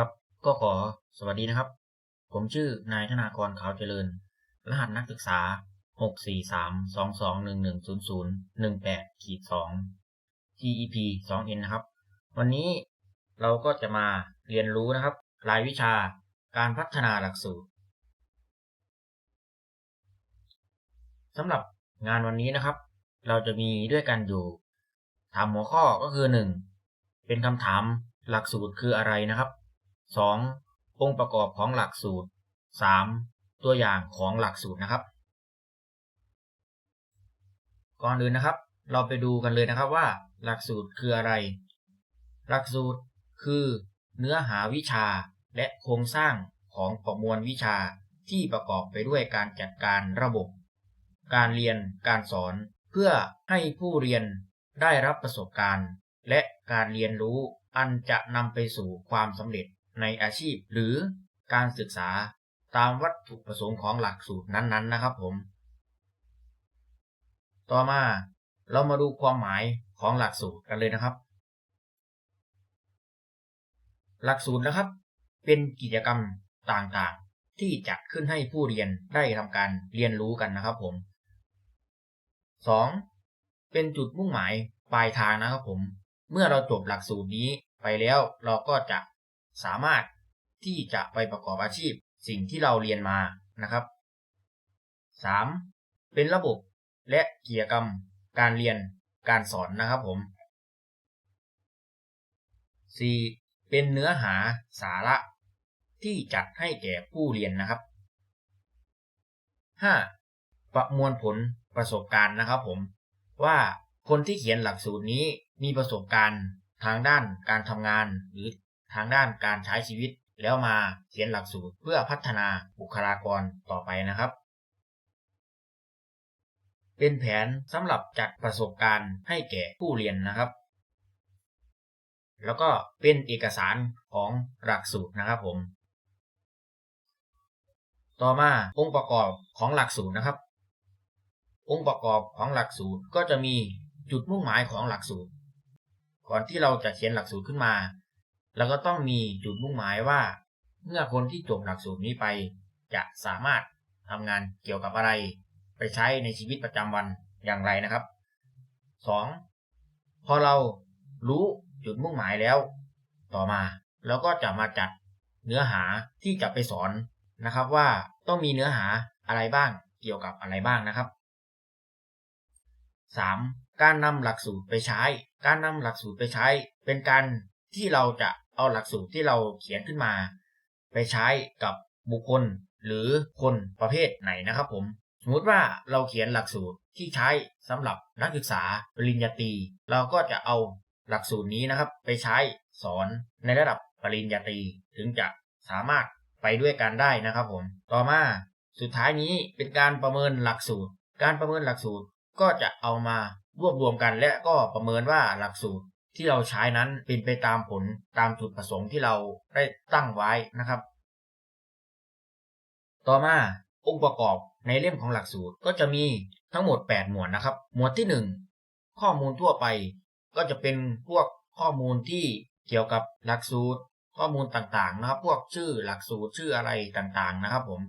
ครับก็ขอสวัสดีนะครับ ผมชื่อนายธนากรขาวเจริญ รหัสนักศึกษา 64322110018ขีด2 TEP 2N นะครับ วันนี้เราก็จะมาเรียนรู้นะครับ รายวิชาการพัฒนาหลักสูตรสำหรับงานวันนี้นะครับ เราจะมีด้วยกันอยู่ ถามหัวข้อก็คือ 1. เป็นคำถามหลักสูตรคืออะไรนะครับ 2. องค์ประกอบของหลักสูตร 3. ตัวอย่างของหลักสูตรนะครับ ก่อนอื่นนะครับ เราไปดูกันเลยนะครับว่าหลักสูตรคืออะไร หลักสูตรคือเนื้อหาวิชาและโครงสร้างของประมวลวิชาที่ประกอบไปด้วยการจัดการระบบ การเรียนการสอนเพื่อให้ผู้เรียนได้รับประสบการณ์ และการเรียนรู้อันจะนำไปสู่ความสำเร็จ ในอาชีพหรือการศึกษาตามวัตถุประสงค์ของหลักสูตรนั้นๆนะครับผม ต่อมาเรามาดูความหมายของหลักสูตรกันเลยนะครับ หลักสูตรนะครับ เป็นกิจกรรมต่างๆ ที่จัดขึ้นให้ผู้เรียนได้ทำการเรียนรู้กันนะครับผม 2. เป็นจุดมุ่งหมายปลายทางนะครับผม เมื่อเราจบหลักสูตรนี้ไปแล้วเราก็จะ สามารถที่จะไปประกอบอาชีพสิ่งที่เราเรียนมานะครับ 3. เป็นระบบและกิจกรรมการเรียนการสอนนะครับผม 4. เป็นเนื้อหาสาระที่จัดให้แก่ผู้เรียนนะครับ 5. ประมวลผลประสบการณ์นะครับผมว่าคนที่เขียนหลักสูตรนี้มีประสบการณ์ทางด้านการทำงานหรือ ทางด้านการใช้ชีวิต แล้วมาเขียนหลักสูตรเพื่อพัฒนาบุคลากรต่อไปนะครับ เป็นแผนสำหรับจัดประสบการณ์ให้แก่ผู้เรียนนะครับ แล้วก็เป็นเอกสารของหลักสูตรนะครับผม ต่อมาองค์ประกอบของหลักสูตรนะครับองค์ประกอบของหลักสูตรก็จะมีจุดมุ่งหมายของหลักสูตร ก่อนที่เราจะเขียนหลักสูตรขึ้นมา เราก็ต้องมีจุดมุ่งหมายว่า เมื่อคนที่จบหลักสูตรนี้ไป จะสามารถทำงานเกี่ยวกับอะไร ไปใช้ในชีวิตประจำวันอย่างไรนะครับ 2. พอเรารู้จุดมุ่งหมายแล้ว ต่อมาเราก็จะมาจัดเนื้อหาที่จะไปสอนนะครับว่าต้องมีเนื้อหาอะไรบ้างเกี่ยวกับอะไรบ้างนะครับ 3. การนำหลักสูตรไปใช้ การนำหลักสูตรไปใช้ เป็นการที่เราจะ เอาหลักสูตรที่เราเขียนขึ้นมา ไปใช้กับบุคคลหรือคนประเภทไหนนะครับผม สมมติว่าเราเขียนหลักสูตรที่ใช้สำหรับนักศึกษาปริญญาตรีเราก็จะเอาหลักสูตรนี้นะครับ ไปใช้สอนในระดับปริญญาตรีถึงจะสามารถไปด้วยกันได้นะครับผม ต่อมาสุดท้ายนี้เป็นการประเมินหลักสูตร การประเมินหลักสูตรก็จะเอามารวบรวมกันและก็ประเมินว่าหลักสูตร ที่เราใช้นั้นเป็นไปตามผลตามจุดประสงค์ที่เราได้ตั้งไว้นะครับ ต่อมาองค์ประกอบในเล่มของหลักสูตรก็จะมีทั้งหมด 8 หมวดนะครับ หมวดที่ 1 ข้อมูลทั่วไปก็จะเป็นพวกข้อมูลที่เกี่ยวกับหลักสูตร ข้อมูลต่างๆนะครับ พวกชื่อหลักสูตรชื่ออะไรต่างๆนะครับผม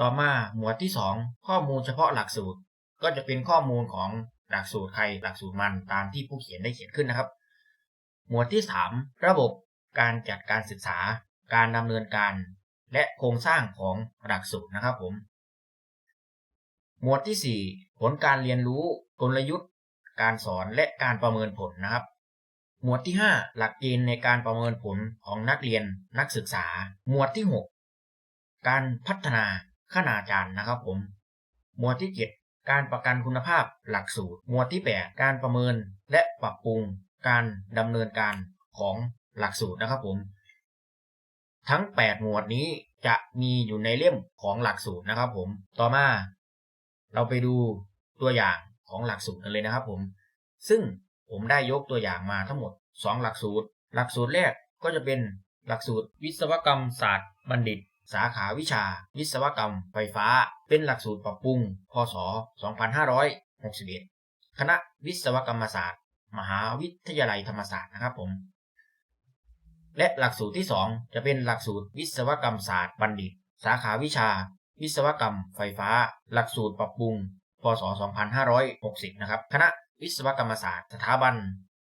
ต่อมาหมวดที่ 2 ข้อมูลเฉพาะหลักสูตร ก็จะเป็นข้อมูลของหลักสูตรใครหลักสูตรมันตามที่ผู้เขียนได้เขียนขึ้นนะครับ หมวดที่ 3 ระบบการจัดการศึกษา การดำเนินการ และโครงสร้างของหลักสูตรนะครับผม หมวดที่ 4 ผลการเรียนรู้กลยุทธ์ การสอนและการประเมินผลนะครับ หมวดที่ 5 หลักเกณฑ์ในการประเมินผลของนักเรียนนักศึกษา หมวดที่ 6 การพัฒนาขนาจารย์นะครับผม หมวดที่ 7 การประกันคุณภาพหลักสูตร หมวดที่ 8 การประเมินและปรับปรุง การดำเนินการของหลักสูตรนะครับผม ทั้ง 8 หมวดนี้จะมีอยู่ในเล่มของหลักสูตรนะครับผม ต่อมา เราไปดูตัวอย่างของหลักสูตรกันเลยนะครับผม ซึ่งผมได้ยกตัวอย่างมาทั้งหมด 2 หลักสูตร หลักสูตรแรกก็จะเป็นหลักสูตรวิศวกรรมศาสตร์บัณฑิต สาขาวิชา วิศวกรรมไฟฟ้า เป็นหลักสูตรปรับปรุง พศ 2561 คณะวิศวกรรมศาสตร์ มหาวิทยาลัยธรรมศาสตร์นะครับผม และหลักสูตรที่ 2 จะเป็นหลักสูตรวิศวกรรมศาสตร์บัณฑิต สาขาวิชา วิศวกรรม ไฟฟ้า หลักสูตรปรับปรุง พศ 2560 นะครับ คณะวิศวกรรมศาสตร์ สถาบัน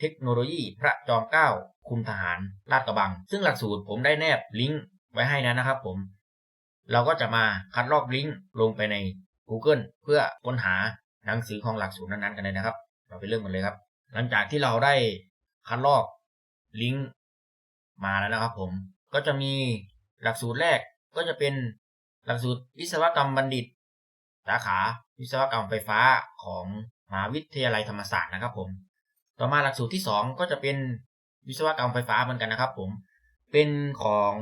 เทคโนโลยี พระจอมเกล้า คุมทหาร ลาดกระบัง ซึ่งหลักสูตรผมได้แนบลิงก์ไว้ให้นะนะครับผม เราก็จะมาคัดลอกลิงก์ลงไปใน Google เพื่อค้นหาหนังสือของหลักสูตรนั้นๆกันเลยนะครับ เราไปเริ่มกันเลยครับ หลังจากที่เราได้คัดลอกลิงก์มาแล้วนะครับผม ก็จะมีหลักสูตรแรกก็จะเป็นหลักสูตรวิศวกรรมบัณฑิต สาขาวิศวกรรมไฟฟ้าของมหาวิทยาลัยธรรมศาสตร์นะครับผม ต่อมาหลักสูตรที่ 2 ก็จะเป็นวิศวกรรมไฟฟ้าเหมือนกันนะครับผม เป็นของ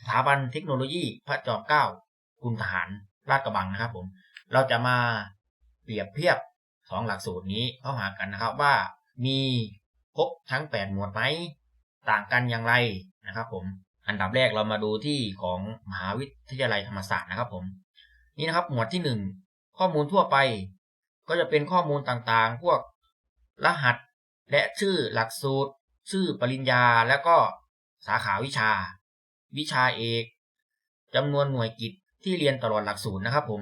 สถาบันเทคโนโลยีพระจอมเกล้าคุณทหารลาดกระบังนะครับผม เราจะมาเปรียบเทียบ สองหลักสูตรนี้เข้าหากันนะครับว่ามีครบทั้ง 8 หมวดไหมต่างกันอย่างไรนะครับผมอันดับแรกเรามาดูที่ของมหาวิทยาลัยธรรมศาสตร์นะครับผมนี่นะครับหมวดที่ 1 ข้อมูลทั่วไป ก็จะเป็นข้อมูลต่างๆ พวกรหัสและชื่อหลักสูตร ชื่อปริญญาแล้วก็สาขาวิชา วิชาเอกจำนวนหน่วยกิจที่เรียนตลอดหลักสูตรนะครับผม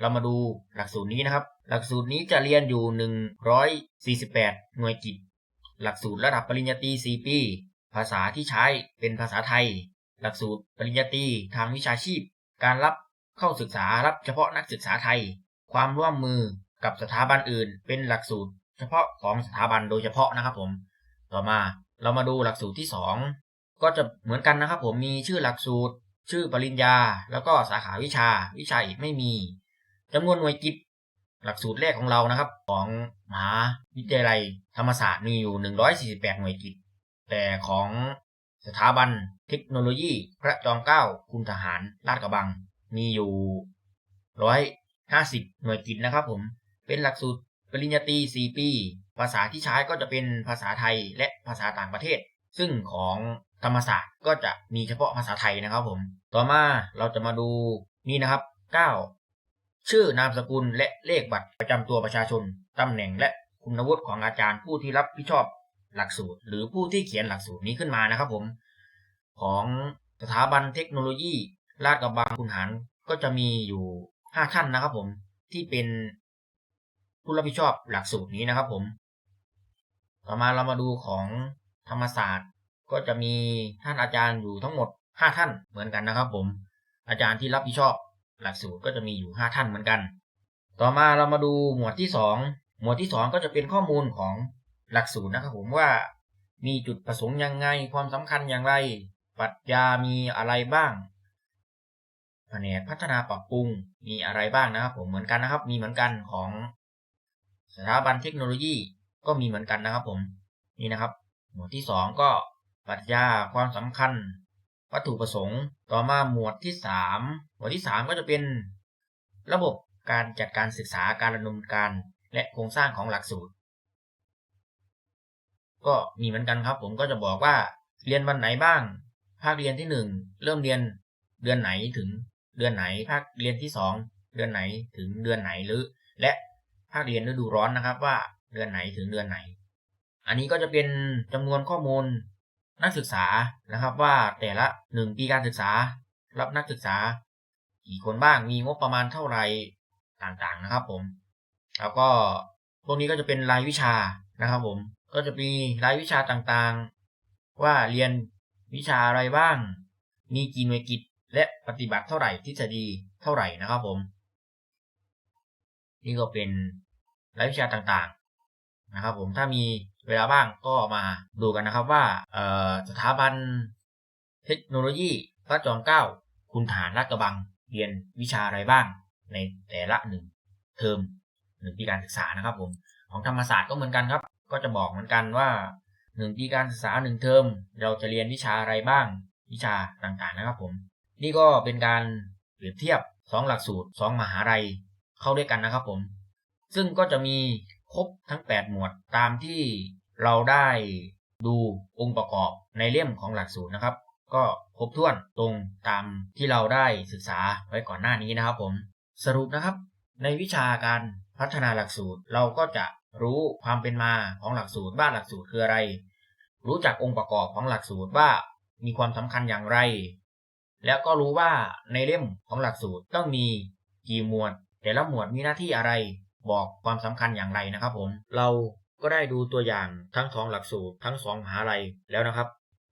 เรามาดูหลักสูตรนี้นะครับ หลักสูตรนี้จะเรียนอยู่ 148 หน่วยกิจหลักสูตรระดับปริญญาตรี 4 ปี ภาษาที่ใช้เป็นภาษาไทย หลักสูตรปริญญาตรีทางวิชาชีพ การรับเข้าศึกษารับเฉพาะนักศึกษาไทย ความร่วมมือกับสถาบันอื่น เป็นหลักสูตร เฉพาะของสถาบันโดยเฉพาะนะครับผม ต่อมาเรามาดูหลักสูตรที่ 2 ก็จะเหมือนกันนะครับผมมีชื่อหลักสูตร ชื่อปริญญา แล้วก็สาขาวิชา วิชาอีกไม่มีจำนวนหน่วยกิจ หลักสูตรแรกของเรานะครับ ของมหาวิทยาลัยธรรมศาสตร์มีอยู่ 148 หน่วยกิจ แต่ของสถาบันเทคโนโลยีพระจอมเกล้าคุมทหารลาดกระบัง มีอยู่ 150 หน่วยกิจนะครับผม เป็นหลักสูตรปริญญาตรี 4 ปี ภาษาที่ใช้ก็จะเป็นภาษาไทยและภาษาต่างประเทศ ซึ่งของธรรมศาสตร์ก็จะมีเฉพาะภาษาไทยนะครับผม ต่อมาเราจะมาดูนี่นะครับ 9 ชื่อนามสกุลและเลขบัตรประจำตัวประชาชนตำแหน่งและคุณวุฒิของอาจารย์ผู้ที่รับผิดชอบหลักสูตร หรือผู้ที่เขียนหลักสูตรนี้ขึ้นมานะครับผม ของสถาบันเทคโนโลยีลาดกระบังคุณหารก็จะมีอยู่ 5 ท่านนะครับผมที่เป็นผู้รับผิดชอบหลักสูตรนี้นะครับผม ต่อมาเรามาดูของธรรมศาสตร์ก็จะมีท่านอาจารย์อยู่ทั้งหมด 5 ท่านเหมือนกันนะครับผม อาจารย์ที่รับผิดชอบ หลักสูตรก็จะมีอยู่ 5 ท่านเหมือนกัน ต่อมาเรามาดูหมวดที่ 2 หมวดที่ 2 ก็จะเป็นข้อมูลของหลักสูตรนะครับผมว่ามีจุดประสงค์ยังไง ความสำคัญอย่างไร ปรัชญามีอะไรบ้าง แผนกพัฒนาปรับปรุงมีอะไรบ้างนะครับผมเหมือนกันนะครับ มีเหมือนกันของสถาบันเทคโนโลยีก็มีเหมือนกันนะครับผมนี่นะครับ หมวดที่ 2 ก็ปรัชญาความสำคัญ วัตถุประสงค์ ต่อมาหมวดที่ 3 หมวดที่ 3 ก็จะเป็น ระบบการจัดการศึกษาการดำเนินการ และโครงสร้างของหลักสูตร ก็มีเหมือนกันครับ ผมก็จะบอกว่าเรียนวันไหนบ้าง ภาคเรียนที่ 1 เริ่มเรียนเดือนไหนถึงเดือนไหน ภาคเรียนที่ 2 เดือนไหนถึงเดือนไหนหรือ และภาคเรียนฤดูร้อนนะครับว่าเดือนไหนถึงเดือนไหน อันนี้ก็จะเป็นจำนวนข้อมูล นักศึกษานะครับว่าแต่ละหนึ่งปีการศึกษา รับนักศึกษา กี่คนบ้างมีงบประมาณเท่าไหร่ต่างๆนะครับ ผม แล้วก็พวกนี้ก็จะเป็นรายวิชานะครับ ผมก็จะมีรายวิชาต่างๆ ว่าเรียนวิชาอะไรบ้าง มีกี่หน่วยกิจและปฏิบัติเท่าไหร่ทฤษฎีเท่าไหร่นะครับ ผม นี่ก็เป็นรายวิชาต่างๆนะครับ ผมถ้ามี เวลาบ้างก็มาดูกันนะครับว่าสถาบันเทคโนโลยีพระจอมเกล้าคุณฐานราชกระบังเรียนวิชาอะไรบ้าง ในแต่ละหนึ่งเทอมหนึ่งปีการศึกษานะครับผมของธรรมศาสตร์ก็เหมือนกันครับ ก็จะบอกเหมือนกันว่าหนึ่งปีการศึกษาหนึ่งเทอมเราจะเรียนวิชาอะไรบ้าง วิชาต่างๆนะครับผม นี่ก็เป็นการเปรียบเทียบสองหลักสูตรสองมหาลัยเข้าด้วยกันนะครับผม ซึ่งก็จะมีครบทั้ง 8 หมวดตามที่ เราได้ดูองค์ประกอบในเล่มของหลักสูตรนะครับ ก็ครบถ้วนตรงตามที่เราได้ศึกษาไว้ก่อนหน้านี้นะครับผมสรุปนะครับ ในวิชาการพัฒนาหลักสูตรเราก็จะรู้ความเป็นมาของหลักสูตรว่าหลักสูตรคืออะไร รู้จักองค์ประกอบของหลักสูตรว่ามีความสำคัญอย่างไร แล้วก็รู้ว่าในเล่มของหลักสูตรต้องมีกี่หมวด แต่ละหมวดมีหน้าที่อะไร บอกความสำคัญอย่างไรนะครับผม เรา ก็ได้ดูตัวอย่างทั้งสองหลักสูตรทั้งสองมหาลัยแล้วนะครับ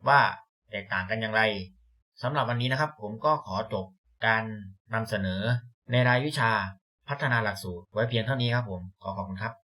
ว่าแตกต่างกันอย่างไรสำหรับวันนี้นะครับ ผมก็ขอจบการนำเสนอในรายวิชาพัฒนาหลักสูตรไว้เพียงเท่านี้ครับผมขอขอบคุณครับ